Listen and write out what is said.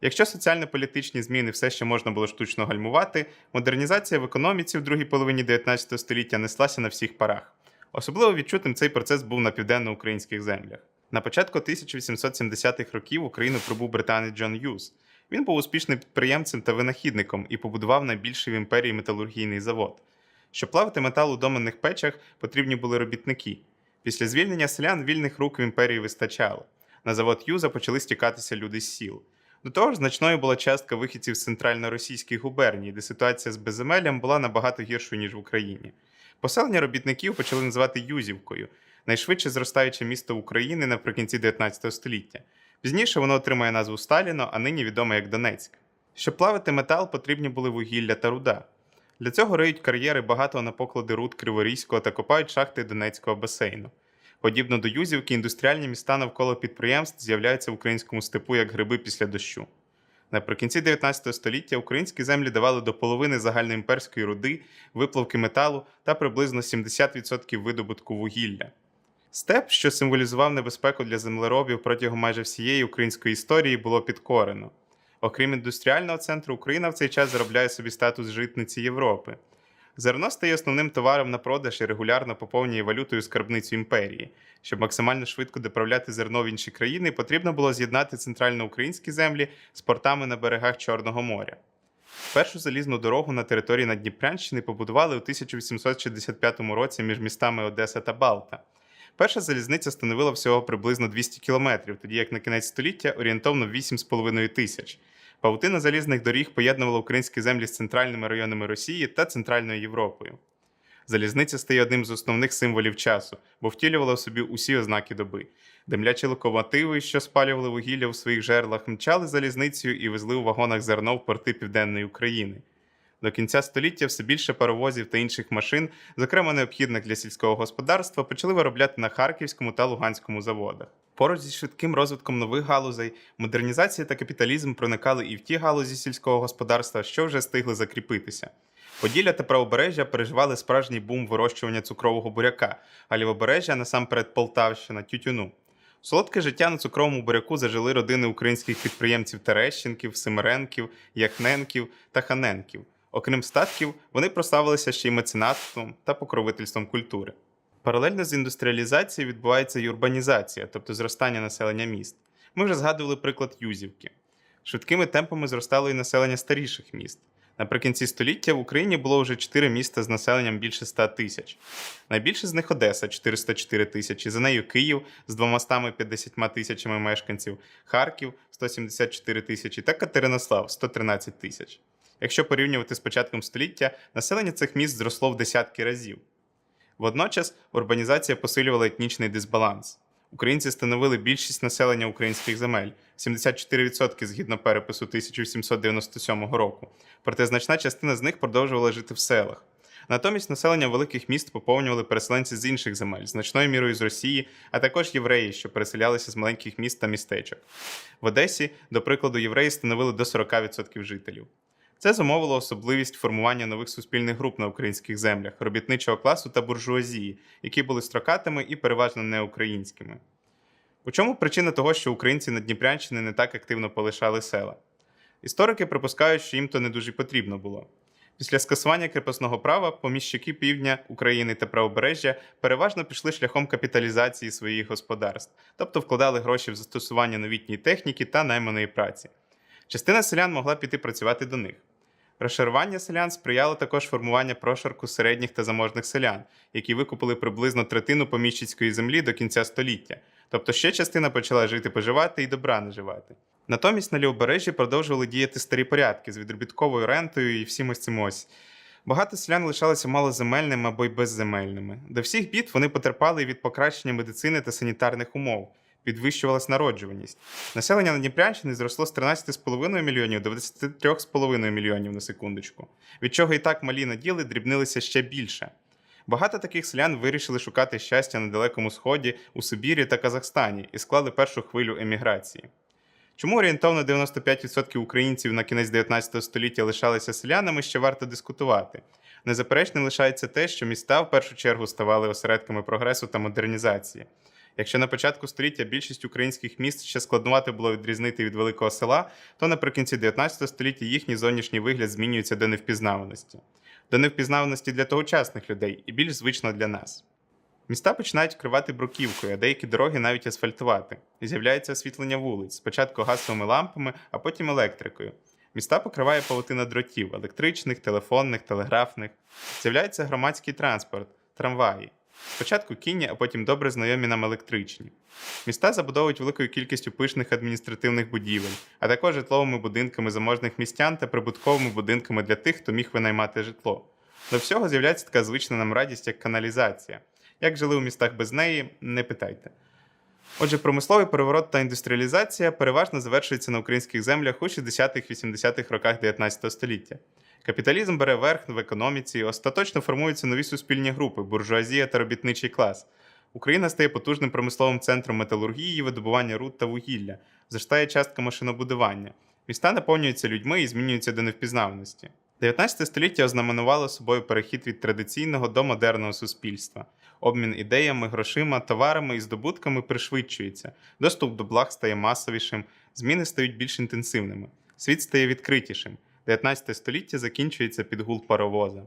Якщо соціально-політичні зміни все ще можна було штучно гальмувати, модернізація в економіці в другій половині 19 століття неслася на всіх парах. Особливо відчутим цей процес був на південноукраїнських землях. На початку 1870-х років Україну прибув британець Джон Юз. Він був успішним підприємцем та винахідником і побудував найбільший в імперії металургійний завод. Щоб плавити метал у доменних печах, потрібні були робітники. Після звільнення селян вільних рук в імперії вистачало. На завод Юза почали стікатися люди з сіл. До того ж, значною була частка вихідців з центрально-російських губерній, де ситуація з безземеллям була набагато гіршою, ніж в Україні. Поселення робітників почали називати Юзівкою, найшвидше зростаюче місто України наприкінці 19 століття. Пізніше воно отримає назву Сталіно, а нині відоме як Донецьк. Щоб плавити метал, потрібні були вугілля та руда. Для цього риють кар'єри багатого на поклади руд Криворізького та копають шахти Донецького басейну. Подібно до Юзівки, індустріальні міста навколо підприємств з'являються в українському степу як гриби після дощу. Наприкінці 19 століття українські землі давали до половини загальноімперської руди, виплавки металу та приблизно 70% видобутку вугілля. Степ, що символізував небезпеку для землеробів протягом майже всієї української історії, було підкорено. Окрім індустріального центру, Україна в цей час заробляє собі статус житниці Європи. Зерно стає основним товаром на продаж і регулярно поповнює валютою скарбницю імперії. Щоб максимально швидко доправляти зерно в інші країни, потрібно було з'єднати центральноукраїнські землі з портами на берегах Чорного моря. Першу залізну дорогу на території Надніпрянщини побудували у 1865 році між містами Одеса та Балта. Перша залізниця становила всього приблизно 200 кілометрів, тоді як на кінець століття орієнтовно 8,5 тисяч. Павутина залізних доріг поєднувала українські землі з центральними районами Росії та Центральною Європою. Залізниця стає одним з основних символів часу, бо втілювала в собі усі ознаки доби. Демлячі локомотиви, що спалювали вугілля у своїх жерлах, мчали залізницею і везли у вагонах зерно в порти Південної України. До кінця століття все більше паровозів та інших машин, зокрема необхідних для сільського господарства, почали виробляти на Харківському та Луганському заводах. Поруч зі швидким розвитком нових галузей, модернізація та капіталізм проникали і в ті галузі сільського господарства, що вже стигли закріпитися. Поділля та правобережжя переживали справжній бум вирощування цукрового буряка, а лівобережжя, насамперед Полтавщина, тютюну. Солодке життя на цукровому буряку зажили родини українських підприємців Терещенків, Семеренків, Яхненків та Ханенків. Окрім статків, вони прославилися ще й меценатством та покровительством культури. Паралельно з індустріалізацією відбувається й урбанізація, тобто зростання населення міст. Ми вже згадували приклад Юзівки. Швидкими темпами зростало і населення старіших міст. Наприкінці століття в Україні було вже 4 міста з населенням більше 100 тисяч. Найбільше з них Одеса 404 тисячі, за нею Київ з 250 тисячами мешканців, Харків 174 тисячі та Катеринослав 113 тисяч. Якщо порівнювати з початком століття, населення цих міст зросло в десятки разів. Водночас урбанізація посилювала етнічний дисбаланс. Українці становили більшість населення українських земель 74% згідно перепису 1797 року. Проте значна частина з них продовжувала жити в селах. Натомість населення великих міст поповнювали переселенці з інших земель, значною мірою з Росії, а також євреї, що переселялися з маленьких міст та містечок. В Одесі, до прикладу, євреї становили до 40% жителів. Це зумовило особливість формування нових суспільних груп на українських землях, робітничого класу та буржуазії, які були строкатими і переважно неукраїнськими. У чому причина того, що українці на Дніпрянщини не так активно полишали села? Історики припускають, що їм то не дуже потрібно було. Після скасування крепосного права поміщики півдня України та правобережжя переважно пішли шляхом капіталізації своїх господарств, тобто вкладали гроші в застосування новітньої техніки та найманої праці. Частина селян могла піти працювати до них. Розшарування селян сприяло також формуванню прошарку середніх та заможних селян, які викупили приблизно третину поміщицької землі до кінця століття, тобто ще частина почала жити поживати і добра наживати. Натомість на лівобережжі продовжували діяти старі порядки з відробітковою рентою і всім ось цим ось. Багато селян лишалися малоземельними або й безземельними. До всіх бід вони потерпали від покращення медицини та санітарних умов. Підвищувалась народжуваність. Населення на Дніпрянщині зросло з 13,5 мільйонів до 23,5 мільйонів на секундочку, від чого і так малі наділи дрібнилися ще більше. Багато таких селян вирішили шукати щастя на Далекому Сході, у Сибірі та Казахстані і склали першу хвилю еміграції. Чому орієнтовно 95% українців на кінець 19 століття лишалися селянами, ще варто дискутувати. Незаперечним лишається те, що міста в першу чергу ставали осередками прогресу та модернізації. Якщо на початку століття більшість українських міст ще складнувати було відрізнити від великого села, то наприкінці 19 століття їхній зовнішній вигляд змінюється до невпізнаваності. До невпізнаваності для тогочасних людей і більш звично для нас. Міста починають вкривати бруківкою, а деякі дороги навіть асфальтувати. І з'являється освітлення вулиць, спочатку газовими лампами, а потім електрикою. Міста покриває павутина дротів електричних, телефонних, телеграфних. З'являється громадський транспорт, трамваї. Спочатку кінні, а потім добре знайомі нам електричні. Міста забудовують великою кількістю пишних адміністративних будівель, а також житловими будинками заможних містян та прибутковими будинками для тих, хто міг винаймати житло. До всього з'являється така звична нам радість, як каналізація. Як жили у містах без неї, не питайте. Отже, промисловий переворот та індустріалізація переважно завершуються на українських землях у 60-80-х роках 19 століття. Капіталізм бере верх в економіці, остаточно формуються нові суспільні групи буржуазія та робітничий клас. Україна стає потужним промисловим центром металургії, видобування руд та вугілля, зростає частка машинобудування. Міста наповнюються людьми і змінюються до невпізнаваності. 19 століття ознаменувало собою перехід від традиційного до модерного суспільства. Обмін ідеями, грошима, товарами і здобутками пришвидшується, доступ до благ стає масовішим, зміни стають більш інтенсивними, світ стає відкритішим. 19 століття закінчується під гул паровоза.